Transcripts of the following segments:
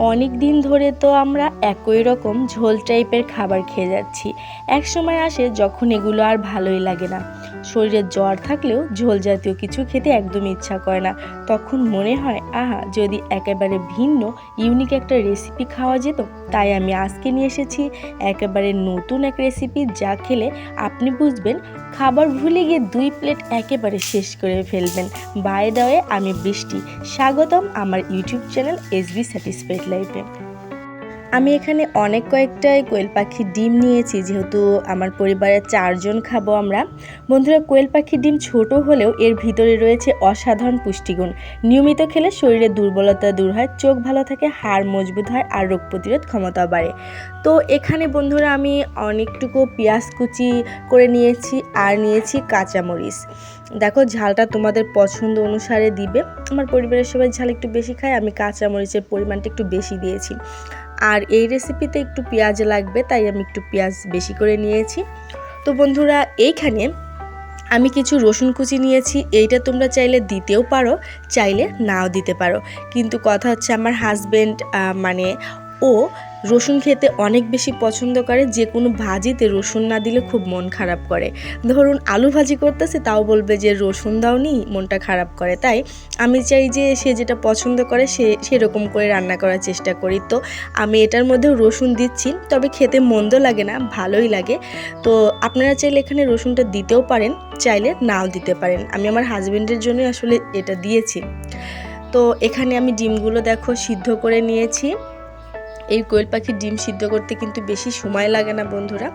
অনেক দিন ধরে তো আমরা একই রকম ঝোল টাইপের খাবার খেয়ে যাচ্ছি। এক সময় আসে যখন এগুলো আর ভালোই লাগে না। শরীরে জ্বর থাকলেও ঝোল জাতীয় কিছু খেতে একদম ইচ্ছা করে না। তখন মনে হয়, আহা, যদি একেবারে ভিন্ন ইউনিক একটা রেসিপি খাওয়া যেত, তাই আমি আজকে নিয়ে এসেছি একেবারে নতুন এক রেসিপি যা খেলে আপনি বুঝবেন, খাবার ভুলে গিয়ে দুই প্লেট একেবারে শেষ করে ফেলবেন। বাই দাওয়ে আমি বৃষ্টি। স্বাগতম আমার YouTube channel S B satisfied লাইফে আমি এখানে অনেক কয়েকটাই কোয়েল পাখির ডিম নিয়েছি, যেহেতু আমার পরিবারের চারজন খাব আমরা। বন্ধুরা, কোয়েল পাখির ডিম ছোট হলেও এর ভিতরে রয়েছে অসাধারণ পুষ্টিগুণ। নিয়মিত খেলে শরীরের দুর্বলতা দূর হয়, চোখ ভালো থাকে, হাড় মজবুত হয় আর রোগ প্রতিরোধ ক্ষমতা বাড়ে। তো এখানে বন্ধুরা, আমি অনেকটুকু পেঁয়াজ কুচি করে নিয়েছি আর নিয়েছি কাঁচামরিচ। দেখো, ঝালটা তোমাদের পছন্দ অনুসারে দিবে। আমার পরিবারের সবাই ঝাল একটু বেশি খায়, আমি কাঁচামরিচের পরিমাণটা একটু বেশি দিয়েছি। আর এই রেসিপিতে একটু পেঁয়াজ লাগবে, তাই আমি একটু পেঁয়াজ বেশি করে নিয়েছি। তো বন্ধুরা, এইখানে আমি কিছু রসুন কুচি নিয়েছি, এইটা তোমরা চাইলে দিতেও পারো, চাইলে নাও দিতে পারো। কিন্তু কথা হচ্ছে আমার হাজব্যান্ড মানে ও রসুন খেতে অনেক বেশি পছন্দ করে, যে কোনো ভাজিতে রসুন না দিলে খুব মন খারাপ করে। ধরুন আলু ভাজি করতেছে, তাও বলবে যে রসুন দাওনি, মনটা খারাপ করে। তাই আমি চাই যে সে যেটা পছন্দ করে, সে সেরকম করে রান্না করার চেষ্টা করি। তো আমি এটার মধ্যেও রসুন দিচ্ছি, তবে খেতে মন্দ লাগে না, ভালোই লাগে। তো আপনারা চাইলে এখানে রসুনটা দিতেও পারেন, চাইলে নাও দিতে পারেন। আমি আমার হাজব্যান্ডের জন্য আসলে এটা দিয়েছি। তো এখানে আমি ডিমগুলো দেখো সিদ্ধ করে নিয়েছি। এই কোয়েল পাখির ডিম সিদ্ধ করতে কিন্তু বেশি সময় লাগে না, বন্ধুরা।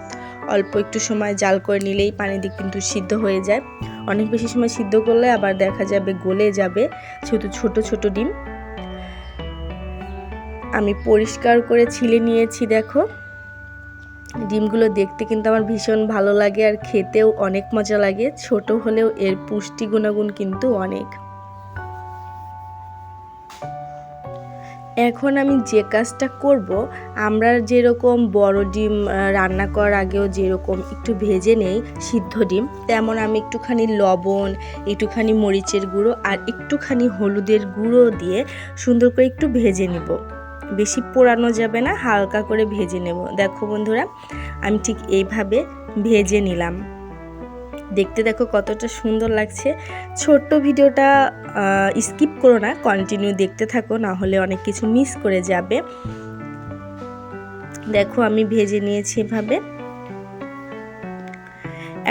অল্প একটু সময় জাল করে নিলেই পানি দিয়ে কিন্তু সিদ্ধ হয়ে যায়। অনেক বেশি সময় সিদ্ধ করলে আবার দেখা যাবে গলে যাবে যেহেতু ছোট ছোট ডিম। আমি পরিষ্কার করে ছিলে নিয়েছি, দেখো। ডিমগুলো দেখতে কিন্তু আমার ভীষণ ভালো লাগে আর খেতেও অনেক মজা লাগে। ছোট হলেও এর পুষ্টি গুণাগুণ কিন্তু অনেক। এখন আমি যে কাজটা করব, আমরা যেরকম বড় ডিম রান্না করার আগেও যেরকম একটু ভেজে নেই, সিদ্ধ ডিম, তেমন আমি একটুখানি লবণ, একটুখানি মরিচের গুঁড়ো আর একটুখানি হলুদের গুঁড়ো দিয়ে সুন্দর করে একটু ভেজে নেব। বেশি পোড়ানো যাবে না, হালকা করে ভেজে নেব। দেখো বন্ধুরা, আমি ঠিক এইভাবে ভেজে নিলাম। দেখতে দেখো কতটা সুন্দর লাগছে। ছোট্ট ভিডিওটা স্কিপ করো না কন্টিনিউ দেখতে থাকো, না হলে অনেক কিছু মিস করে যাবে। দেখো আমি ভেজে নিয়েছি এভাবে।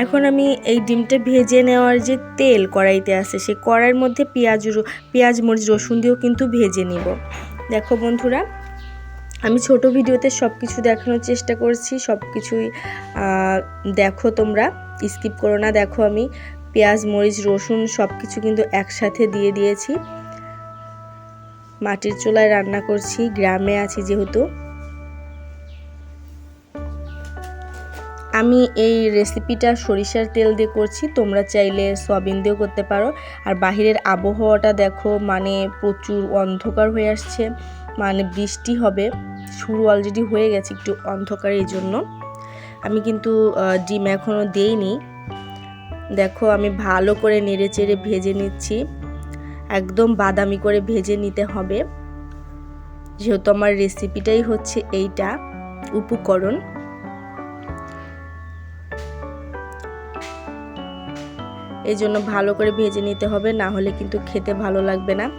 এখন আমি এই ডিমটা ভেজে নেওয়ার যে তেল কড়াইতে আছে সে কড়াইয়ের মধ্যে পেঁয়াজ পেঁয়াজ, মরিচ, রসুন দিয়েও কিন্তু ভেজে নিব। দেখো বন্ধুরা, আমি ছোট ভিডিওতে সব কিছু দেখানোর চেষ্টা করছি সব কিছুই দেখো তোমরা। স্কিপ করো না, দেখো আমি পেঁয়াজ, মরিচ, রসুন সব কিছু কিন্তু একসাথে দিয়ে দিয়েছি। মাটির চুলায় রান্না করছি, গ্রামে আছি যেহেতু। আমি এই রেসিপিটা সরিষার তেল দিয়ে করছি, তোমরা চাইলে সয়াবিন দিয়েও করতে পারো। আর বাহিরের আবহাওয়াটা দেখো মানে প্রচুর অন্ধকার হয়ে আসছে মানে বৃষ্টি হবে, শুরু অলরেডি হয়ে গেছে, একটু অন্ধকার এই জন্য। আমি কিন্তু ডিম এখনও দেইনি। দেখো, আমি ভালো করে নেড়ে চেড়ে ভেজে নিচ্ছি। একদম বাদামি করে ভেজে নিতে হবে। যেহেতু আমার রেসিপিটাই হচ্ছে এইটা, উপকরণ। এই জন্য ভালো করে ভেজে নিতে হবে, না হলে কিন্তু খেতে ভালো লাগবে না।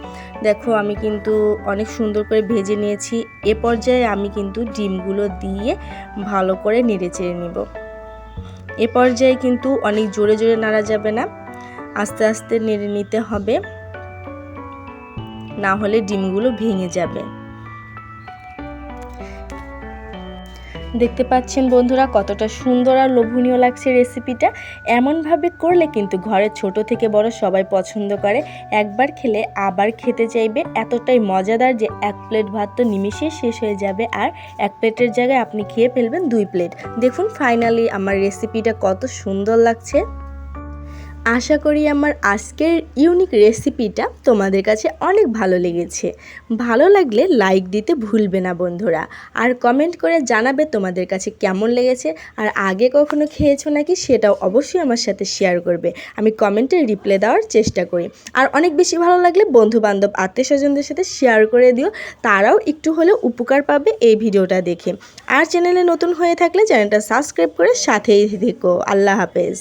দেখো, আমি কিন্তু অনেক সুন্দর করে ভেজে নিয়েছি। এ পর্যায়ে আমি কিন্তু ডিমগুলো দিয়ে ভালো করে নেড়ে চেড়ে নিব। এ পর্যায়ে কিন্তু অনেক জোরে জোরে নাড়া যাবে না। আস্তে আস্তে নেড়ে নিতে হবে। না হলে ডিমগুলো ভেঙে যাবে। দেখতে পাচ্ছেন বন্ধুরা কতটা সুন্দর আর লোভনীয় লাগছে রেসিপিটা এমনভাবে করলে কিন্তু ঘরে ছোট থেকে বড় সবাই পছন্দ করে। একবার খেলে আবার খেতে চাইবে। এতটাই মজাদার যে এক প্লেট ভাত তো নিমিশে শেষ হয়ে যাবে। আর এক প্লেটের জায়গায় আপনি খেয়ে ফেলবেন দুই প্লেট দেখুন ফাইনালি আমার রেসিপিটা কত সুন্দর লাগছে। আশা করি আমার আজকের ইউনিক রেসিপিটা তোমাদের কাছে অনেক ভালো লেগেছে। ভালো লাগলে লাইক দিতে ভুলবে না বন্ধুরা। আর কমেন্ট করে জানাবে তোমাদের কাছে কেমন লেগেছে। আর আগে কখনো খেয়েছো নাকি সেটাও অবশ্যই আমার সাথে শেয়ার করবে। আমি কমেন্টে রিপ্লাই দেওয়ার চেষ্টা করি। আর অনেক বেশি ভালো লাগলে বন্ধু বান্ধব আত্মীয় স্বজনদের সাথে শেয়ার করে দিও। তারাও একটু হলেও উপকার পাবে এই ভিডিওটা দেখে। আর চ্যানেলে নতুন হয়ে থাকলে চ্যানেলটা সাবস্ক্রাইব করে সাথেই থেকো। আল্লাহ হাফেজ।